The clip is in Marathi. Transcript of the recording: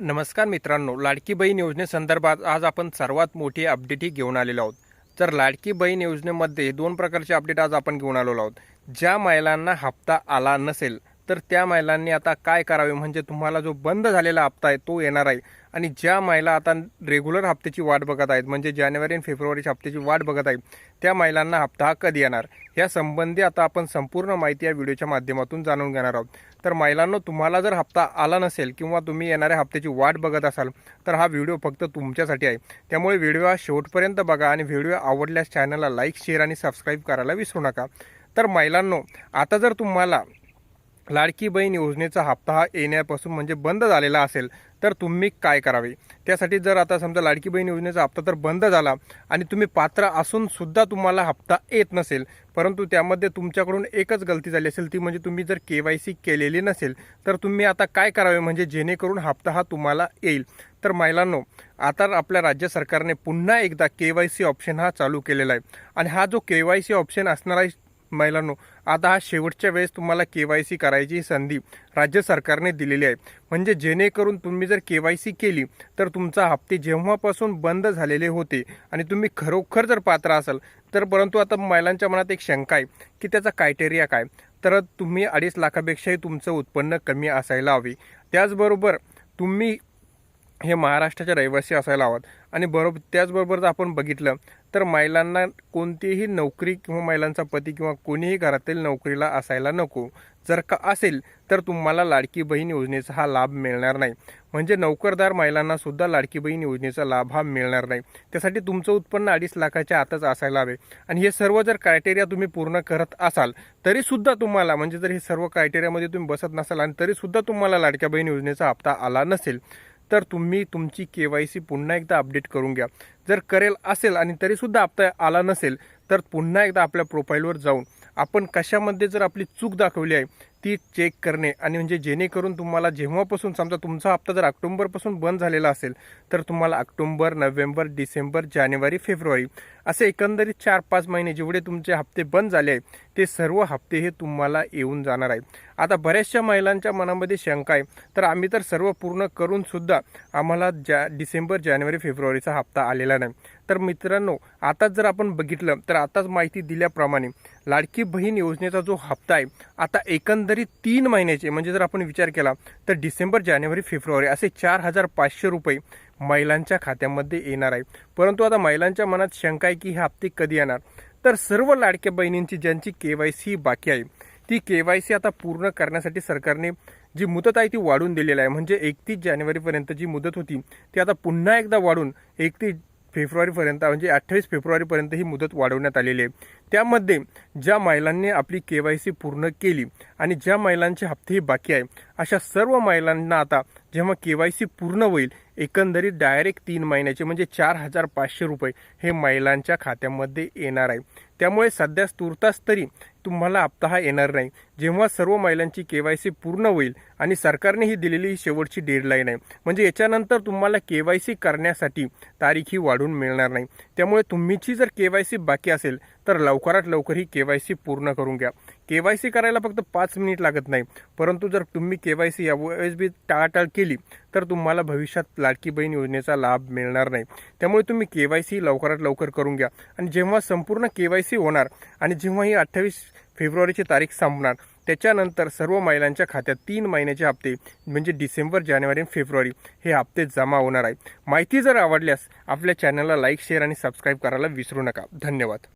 नमस्कार मित्रांनो लाडकी बहीण योजनेसंदर्भात आज आपण सर्वात मोठी अपडेट ही घेऊन आलेलो आहोत. तर लाडकी बहीण योजनेमध्ये दोन प्रकारचे अपडेट आज आपण घेऊन आलेलो आहोत. ज्या महिलांना हप्ता आला नसेल तर त्या महिलांनी आता काय करावे? म्हणजे तुम्हाला जो बंद झालेला हप्ता आहे तो येणार आहे. आणि ज्या महिला आता रेग्युलर हप्त्याची वाट बघत आहेत म्हणजे जानेवारी आणि फेब्रुवारीच्या हप्त्याची वाट बघत आहेत त्या महिलांना हप्ता हा कधी येणार? या संबंधी आता आपण संपूर्ण माहिती या व्हिडिओच्या माध्यमातून जाणून घेणार आहोत. तर महिलांनो तुम्हाला जर हप्ता आला नसेल किंवा तुम्ही येणाऱ्या हप्त्याची वाट बघत असाल तर हा व्हिडिओ फक्त तुमच्यासाठी आहे. त्यामुळे व्हिडिओ हा शेवटपर्यंत बघा आणि व्हिडिओ आवडल्यास चॅनलला लाईक शेअर आणि सबस्क्राईब करायला विसरू नका. तर महिलांनो आता जर तुम्हाला लाडकी बहीण योजनेचा हप्ता हा येण्यापासून म्हणजे बंद झालेला असेल तर तुम्ही काय करावे? त्यासाठी जर आता समजा लाडकी बहीण योजनेचा हप्ता तर बंद झाला आणि तुम्ही पात्र असून सुद्धा तुम्हाला हप्ता येत नसेल परंतु त्यामध्ये तुमच्याकडून एकच गलती झाली असेल ती म्हणजे तुम्ही जर के वाय सी केलेली नसेल तर तुम्ही आता काय करावे? म्हणजे जेणेकरून हप्ता हा तुम्हाला येईल. तर महिलांनो आता आपल्या राज्य सरकारने पुन्हा एकदा के वाय सी ऑप्शन हा चालू केलेला आहे. आणि हा जो के वाय सी ऑप्शन असणारा महिलांनो आता हा शेवटच्या वेळेस तुम्हाला के वाय सी करायची संधी राज्य सरकारने दिलेली आहे. म्हणजे जेणेकरून तुम्ही जर के वाय सी केली तर तुमचा हप्ते जेव्हापासून बंद झालेले होते आणि तुम्ही खरोखर जर पात्र असाल तर परंतु आता महिलांच्या मनात एक शंका आहे की त्याचा क्रायटेरिया काय? तर तुम्ही अडीच लाखापेक्षाही तुमचं उत्पन्न कमी असायला हवे. त्याचबरोबर तुम्ही हे महाराष्ट्राचे रहिवासी असायला हवं. आणि बरोबर त्याचबरोबर जर आपण बघितलं तर महिलांना कोणतीही नोकरी किंवा महिलांचा पती किंवा कोणीही घरातील नोकरीला असायला नको. जर का असेल तर तुम्हाला लाडकी बहीण योजनेचा हा लाभ मिळणार नाही. म्हणजे नोकरदार महिलांना सुद्धा लाडकी बहीण योजनेचा लाभ हा मिळणार नाही. त्यासाठी तुमचं उत्पन्न अडीच लाखाच्या आतच असायला हवे. आणि हे सर्व जर क्रायटेरिया तुम्ही पूर्ण करत असाल तरी सुद्धा तुम्हाला म्हणजे जर हे सर्व क्रायटेरियामध्ये तुम्ही बसत नसाल आणि तरी सुद्धा तुम्हाला लाडक्या बहीण योजनेचा हप्ता आला नसेल तर तुम्ही तुमची के वाय सी पुन्हा एकदा अपडेट करून घ्या. जर करेल असेल आणि तरीसुद्धा आपता आला नसेल तर पुन्हा एकदा आपल्या प्रोफाईलवर जाऊन आपण कशामध्ये जर आपली चूक दाखवली आहे ती चेक करणे. आणि म्हणजे जेणेकरून तुम्हाला जेव्हापासून समजा तुमचा हप्ता जर ऑक्टोंबरपासून बंद झालेला असेल तर तुम्हाला ऑक्टोंबर नोव्हेंबर डिसेंबर जानेवारी फेब्रुवारी असे एकंदरीत चार पाच महिने जेवढे तुमचे हप्ते बंद झाले आहे ते सर्व हप्ते हे तुम्हाला येऊन जाणार आहे आता बऱ्याचशा महिलांच्या मनामध्ये शंका आहे तर आम्ही तर सर्व पूर्ण करून सुद्धा आम्हाला जा डिसेंबर जानेवारी फेब्रुवारीचा हप्ता आलेला नाही. तर मित्रांनो आताच जर आपण बघितलं तर आताच माहिती दिल्याप्रमाणे लाडकी बहीण योजनेचा जो हप्ता आहे आता एकंदरीत तीन महिन्याचे म्हणजे जर आपण विचार केला तर डिसेंबर जानेवारी फेब्रुवारी असे चार हजार पाचशे रुपये महिलांच्या खात्यामध्ये येणार आहे. परंतु आता महिलांच्या मनात शंका आहे की हे हप्ते कधी येणार? तर सर्व लाडक्या बहिणींची ज्यांची के वाय सी बाकी आहे ती के वाय सी आता पूर्ण करण्यासाठी सरकारने जी मुदत आहे ती वाढून दिलेली आहे. म्हणजे एकतीस जानेवारीपर्यंत जी मुदत होती ती आता पुन्हा एकदा वाढून एकतीस फेब्रुवारीपर्यंत म्हणजे अठ्ठावीस फेब्रुवारीपर्यंत ही मुदत वाढवण्यात आलेली आहे. त्यामध्ये ज्या महिलांनी आपली के वाय सी पूर्ण केली आणि ज्या महिलांचे हप्तेही बाकी आहे अशा सर्व महिलांना आता जेव्हा के वाय सी पूर्ण होईल एकंदरीत डायरेक्ट तीन महिन्याचे म्हणजे चार हजार पाचशे रुपये हे महिलांच्या खात्यामध्ये येणार आहे. त्यामुळे सध्या तुर्तास तरी तुम्हाला हप्ता हा येणार नाही. जेव्हा सर्व महिलांची के वाय सी पूर्ण होईल आणि सरकारने ही दिलेली ही शेवटची डेडलाईन आहे. म्हणजे याच्यानंतर तुम्हाला के वाय सी करण्यासाठी तारीख ही वाढून मिळणार नाही. त्यामुळे तुम्हीची जर के वाय सी बाकी असेल तर लवकरात लवकर ही के वाय सी पूर्ण करून घ्या. के वाय सी करायला फक्त पाच मिनिट लागत नाही. परंतु जर तुम्ही के वाय सी यावेळेस बी टाळाटाळ केली तर तुम्हाला भविष्यात लाडकी बहीण योजनेचा लाभ मिळणार नाही. त्यामुळे तुम्ही के वाय सी लवकरात लवकर करून घ्या. आणि जेव्हा संपूर्ण के वाय सी होणार आणि जेव्हा ही अठ्ठावीस फेब्रुवारीची तारीख संपणार त्याच्यानंतर सर्व महिलांच्या खात्यात तीन महिन्याचे हप्ते म्हणजे डिसेंबर जानेवारी आणि फेब्रुवारी हे हप्ते जमा होणार आहेत माहिती जर आवडल्यास आपल्या चॅनलला लाईक शेअर आणि सबस्क्राईब करायला विसरू नका. धन्यवाद.